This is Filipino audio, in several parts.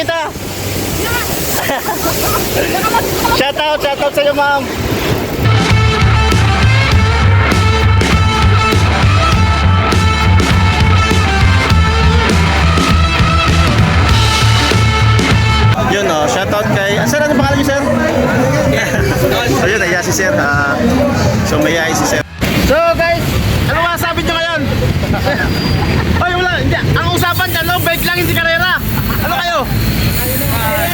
Kita. shout out, shout out sa iyo, ma'am. Yun oh, shout out kay... Ah, sir, ano pangalan niyo, sir? Ayun, naya si sir. Ah, so, mayayain si sir. So, guys, ano masasabi niyo ngayon? Ay, wala. Hindi. Ang usapan dyan, no? Bike lang, hindi karera. Ano kayo?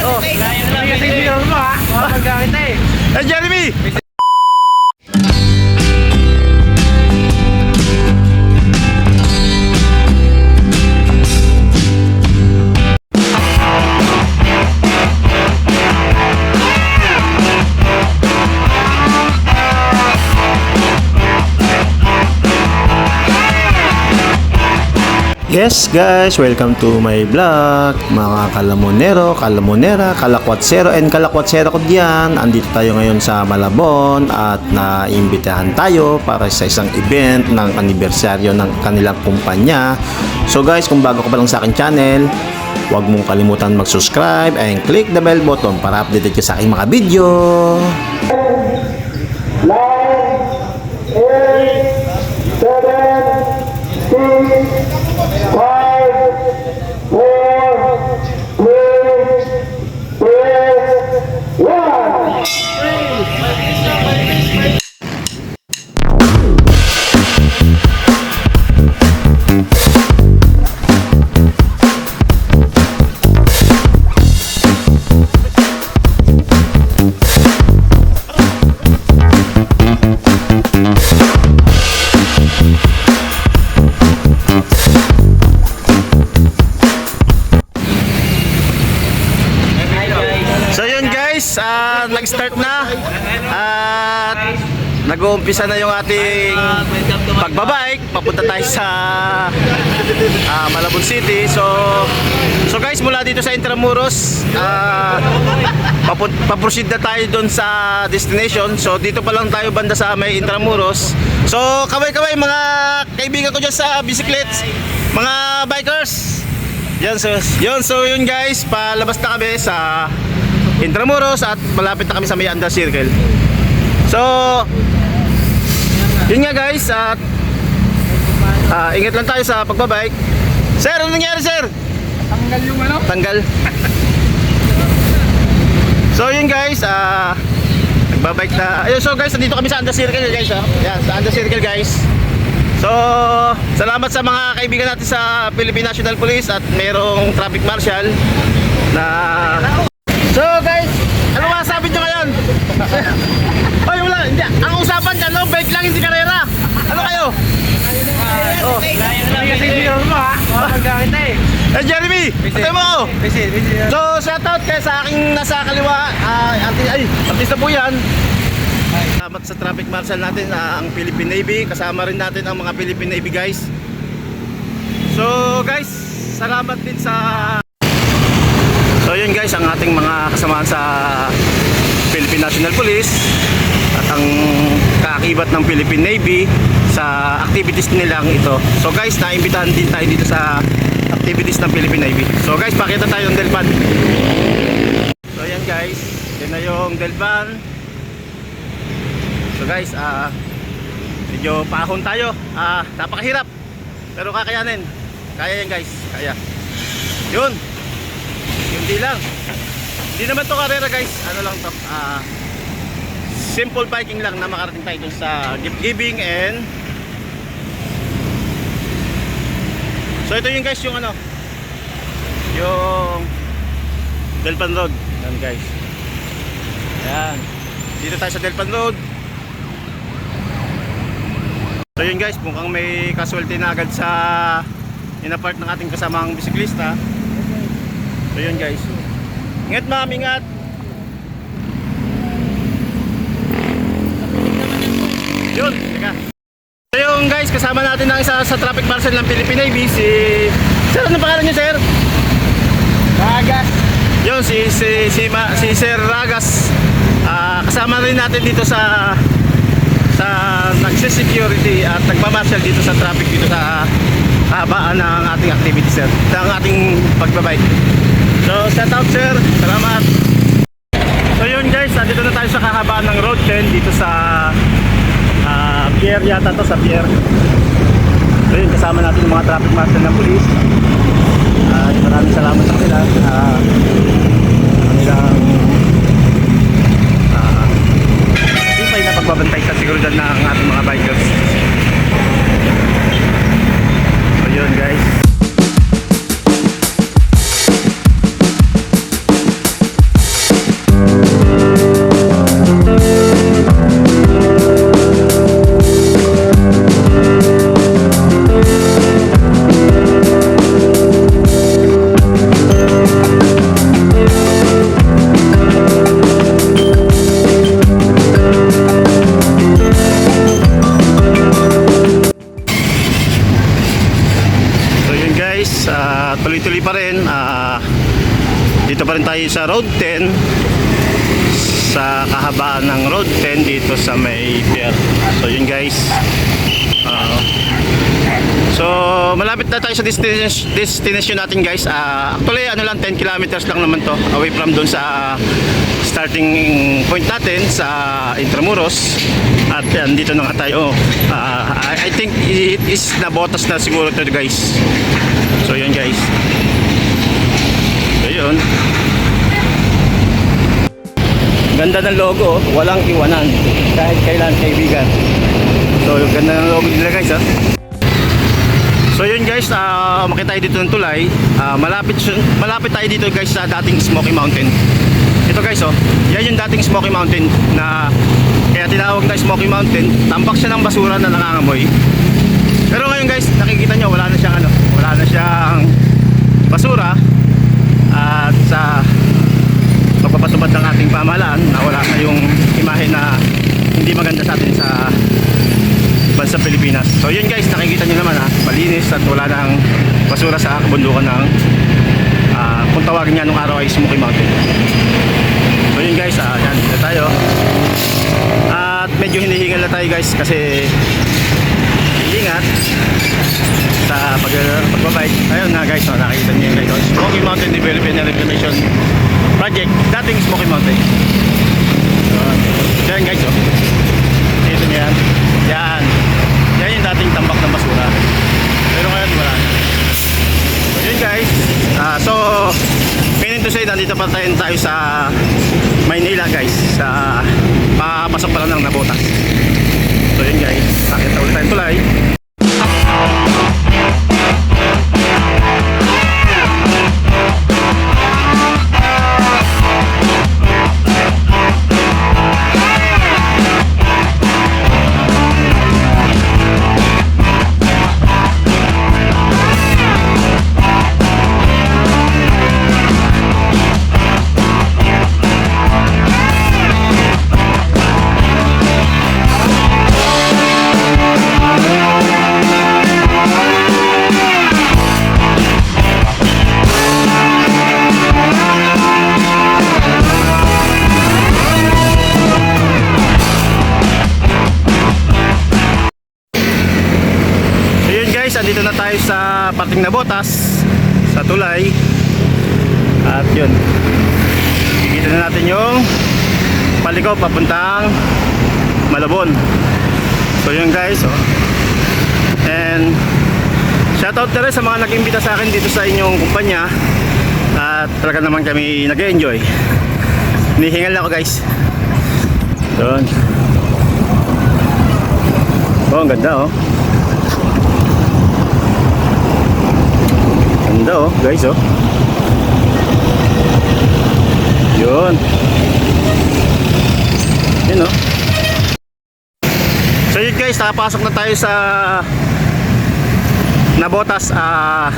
Oh. Kasi hindi mo ha. Magagamit na eh. Eh, Jeremy! Yes guys, welcome to my vlog. Mga kalamonero, kalamonera, kalakwatsero and kalakwatsero ko diyan Andito tayo ngayon sa Malabon At naimbitahan tayo para sa isang event ng anibersaryo ng kanilang kumpanya. So guys, kung bago ka pa lang sa akin channel Huwag mong kalimutan mag-subscribe and click the bell button para updated ka sa aking mga video nag-uumpisa na yung ating pagbabike. Papunta tayo sa ah, Malabon City. So so guys, mula dito sa Intramuros, uh, paproceed na tayo doon sa destination. So dito pa lang tayo banda sa may Intramuros. So kaway-kaway mga kaibigan ko dyan sa bisiklets, mga bikers. Yan so, yun so yun guys, palabas na kami sa Intramuros at malapit na kami sa may Under Circle. So, yun nga guys at ah, ingat lang tayo sa pagbabike. Sir, ano nangyari sir? Tanggal yung ano? Tanggal. so yun guys, ah nagbabike na. Ayun, so guys, nandito kami sa Under Circle guys. ah. Yan, sa Under Circle guys. So, salamat sa mga kaibigan natin sa Philippine National Police at mayroong traffic marshal na So guys, ano masasabi nyo ngayon? Hindi. Ang usapan dyan, no? Bike lang, hindi karera. Ano kayo? Oh. Kasi hindi mo ha. Magagamit na eh. Eh Jeremy, patay mo ako. So shoutout kay sa aking nasa kaliwa, ah, arti, ay, artista po yan. Salamat sa traffic marshal natin, ah, ang Philippine Navy. Kasama rin natin ang mga Philippine Navy guys. So guys, salamat din sa... So yun guys, ang ating mga kasamahan sa Philippine National Police at ang kaakibat ng Philippine Navy sa activities nilang ito. So guys, naimbitahan din tayo dito sa activities ng Philippine Navy. So guys, pakita tayo ng Delpan. So yan guys, yan na yung Delpan. So guys, ah medyo pahon tayo. Ah, napakahirap. Pero kakayanin. Kaya yan guys, kaya. Yun. Hindi lang. Hindi naman to karera guys. Ano lang to. Ah simple biking lang na makarating tayo dun sa gift giving and So ito yung guys yung ano yung Delpan Road. Yan guys. Yan. Dito tayo sa Delpan Road. So yun guys, mukhang may casualty na agad sa inapart ng ating kasamang bisiklista. So yun guys. Ingat ma'am, ingat. Yun, teka. So yung guys, kasama natin ng isa sa traffic marshal ng Philippine Navy, si... Sir, ano pangalan niyo, sir? Ragas. Yun, si, si, si, Ma- si Sir Ragas. Ah, kasama rin natin dito sa sa nagsisecurity at nagmamarshal dito sa traffic dito sa kahabaan ng ating activity sir ng ating pagbabike So, shout out sir. Salamat. So yun guys, nandito na tayo sa kahabaan ng Road 10 dito sa ah, pier yata to sa pier. So yun, kasama natin yung mga traffic marshal ng police. At maraming salamat sa kanila. Uh, kanilang sipay na pagbabantay sa seguridad ng ating mga bikers. Road 10 sa kahabaan ng Road 10 dito sa may pier. So yun guys. Ah, so malapit na tayo sa destination, natin guys. Ah, actually ano lang 10 kilometers lang naman to away from doon sa starting point natin sa Intramuros. At yan, dito na nga tayo. Ah, I, I think it is nabotas na siguro to guys. So yun guys. So yun. Ganda ng logo, oh. walang iwanan. Kahit kailan kaibigan. So ganda ng logo nila guys ha. So yun guys, uh, makita tayo dito ng tulay. Ah, malapit, malapit tayo dito guys sa dating Smoky Mountain. Ito guys oh, yan yung dating Smoky Mountain na kaya tinawag na Smoky Mountain. Tampak siya ng basura na nangangamoy. Pero ngayon guys, nakikita nyo wala na siyang ano, wala na siyang basura at sa pagpapatupad ng ating pamahalaan na wala na yung imahe na hindi maganda sa atin sa bansa Pilipinas. So yun guys, nakikita nyo naman ha, malinis at wala nang basura sa kabundukan ng uh, kung tawagin niya nung araw ay Smoky Mountain. So yun guys, ah, yan, dito tayo. At medyo hinihingal na tayo guys kasi ingat sa pag pagbabike. Ayun na guys, oh, nakikita niyo yun guys. oh. Smoky Mountain Development and Reclamation Project, dating Smoky Mountain. So, yan guys, oh. Dito niyo yan. Yan. Yung dating tambak ng basura. Pero ngayon wala na. So, yun guys. Ah, so, meaning to say, nandito pa tayo, tayo sa Maynila guys. Sa papasok pa lang ng Nabotas. So yun guys, nakita ulit tayong tulay. Na botas sa tulay. At yun. Kikita na natin yung paliko papuntang Malabon. So yun guys, oh. And shoutout na rin sa mga nag-imbita sa akin dito sa inyong kumpanya. At talaga naman kami nag-enjoy. Nihingal na ako guys. Doon. Oh, ang ganda oh. Ganda oh, guys oh. Yun. Yun oh. So yun guys, nakapasok na tayo sa Nabotas ah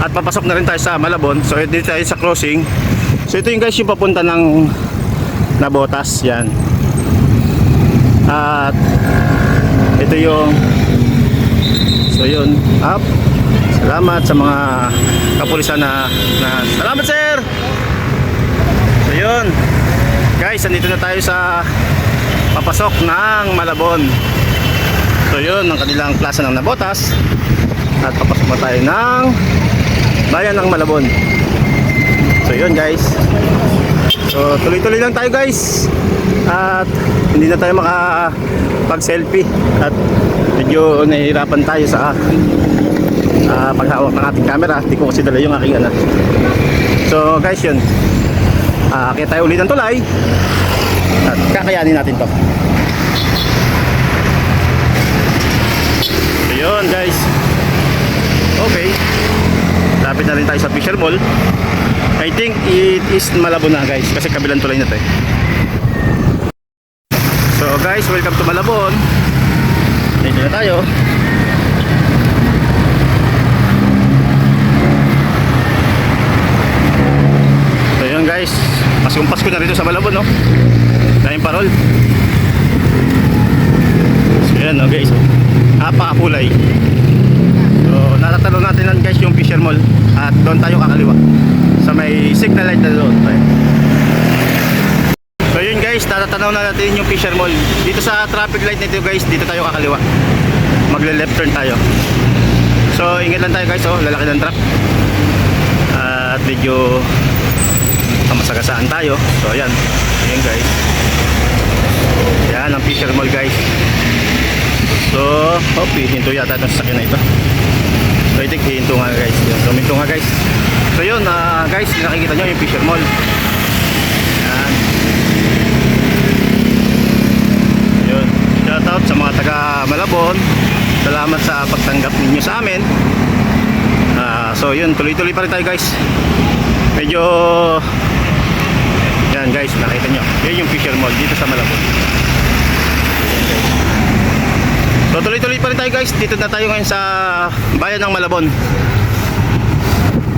at papasok na rin tayo sa Malabon. So dito tayo sa crossing. So ito yung guys yung papunta ng Nabotas, yan. At ito yung So yun, up. Salamat sa mga kapulisan na, na Salamat sir! So yun. Guys, andito na tayo sa papasok ng Malabon. So yun, ang kanilang plaza ng Nabotas. At papasok na tayo ng bayan ng Malabon. So yun. guys. So tuloy-tuloy lang tayo guys. At hindi na tayo makapag-selfie at medyo nahihirapan tayo sa ah, paghawak ng ating camera. Hindi ko kasi dala yung aking ano. So guys yun. Ah, kaya tayo ulit ng tulay. At kakayanin natin to. So yun guys. Okay. Lapit na rin tayo sa Fisher Mall. I think it is Malabon na guys kasi kabilang tulay na to eh. So guys, welcome to Malabon. Dito na tayo. So yun guys, Paskong Pasko na rito sa Malabon no. Daming parol. So yan no guys. Napakakulay. So natatalo natin lang guys yung Fisher Mall at doon tayo kakaliwa sa may signal light na doon. Ayan. So yun guys, tatatanaw na natin yung Fisher Mall. Dito sa traffic light nito guys, dito tayo kakaliwa. Magle left turn tayo. So ingat lang tayo guys, oh, lalaki ng truck. At medyo masagasaan tayo. So ayan, ayan guys. Yan ang Fisher Mall guys. So, oh, hinto yata itong sasakyan na ito. So, ito, hinto nga guys. Yan. So, hinto nga guys. So, yun, ah, guys, nakikita nyo yung Fisher Mall. Yan. Yun. Shout out sa mga taga Malabon. Salamat sa pagtanggap ninyo sa amin. Ah, so, yun, tuloy-tuloy pa rin tayo guys. Medyo yan guys, nakita nyo. Yan yung Fisher Mall dito sa Malabon. So tuloy-tuloy pa rin tayo guys. Dito na tayo ngayon sa bayan ng Malabon.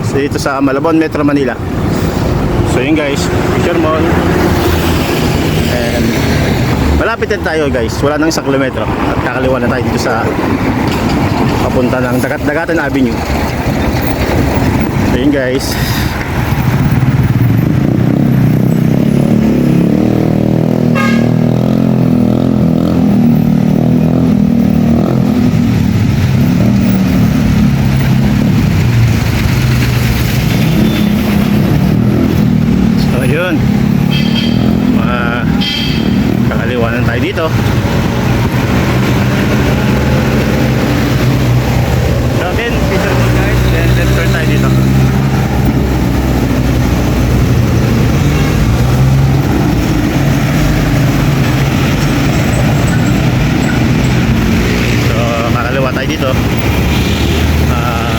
So dito sa Malabon, Metro Manila. So yun guys, Fisher Mall. And malapit din tayo guys. Wala nang isang kilometro. At kakaliwa na tayo dito sa papunta ng Dagat Dagatan Avenue. So yun guys. So yun. Mga kakaliwanan tayo dito. So again, Mall guys. Turn tayo dito. So kakaliwa tayo dito. Ah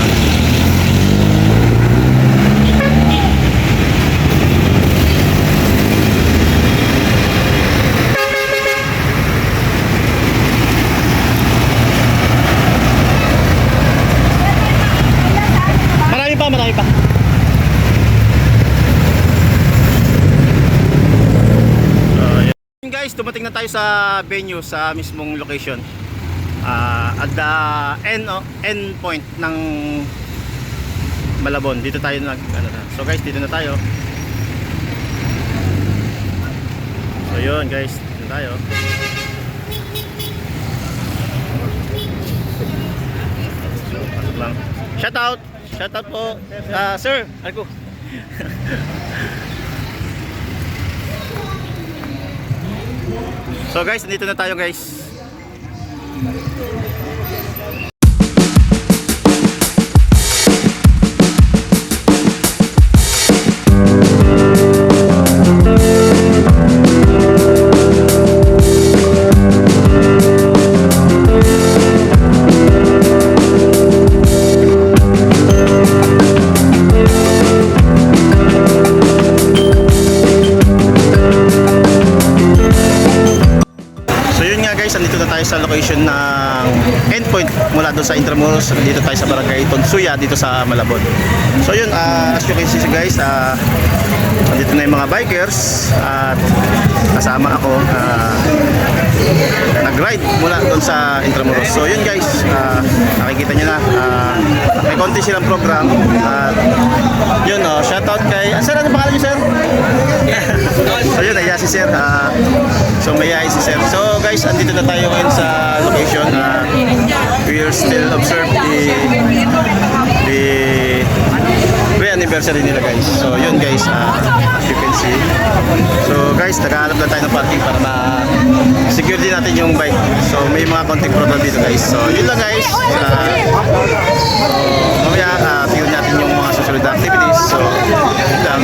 Marami pa, marami pa. So, yun guys, dumating na tayo sa venue sa mismong location. Ah, at the end oh, end point ng Malabon. Dito tayo nag ano na. So guys, dito na tayo. So yun guys, dito na tayo. Lang. Shout out! Shout out po. Ah, sir, ako. so guys, nandito na tayo guys. Location ng endpoint mula doon sa Intramuros. Dito tayo sa Barangay Tonsuya, dito sa Malabon. So yun, ah, as you can see guys, ah, andito na yung mga bikers at kasama ako ah, nag-ride mula doon sa Intramuros. So yun guys, ah, nakikita nyo na, ah, may konti silang program. At yun, oh, shoutout kay, ah, sir, ano pangalan nyo sir? so yun, ayan si sir. ah, so may si sir. So guys, andito na tayo ngayon sa location. ah, we are still observe the the pre-anniversary nila guys. So yun guys. ah, as you can see. So guys, naghahanap lang tayo ng parking para ma-secure din natin yung bike. So may mga konting problem dito guys. So yun lang guys. Ah, so mamaya uh, tingnan natin yung mga susunod na activities. So yun lang.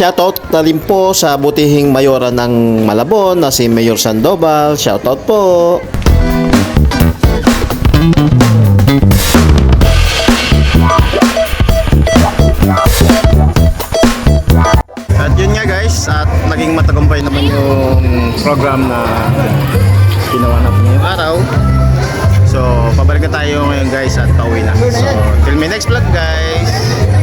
Shoutout na rin po sa butihing mayora ng Malabon na si Mayor Sandoval. Shoutout po. At yun nga guys, at naging matagumpay naman yung program na ginawa natin ngayong araw. So, pabalik na tayo ngayon guys at pauwi na. So, till my next vlog guys.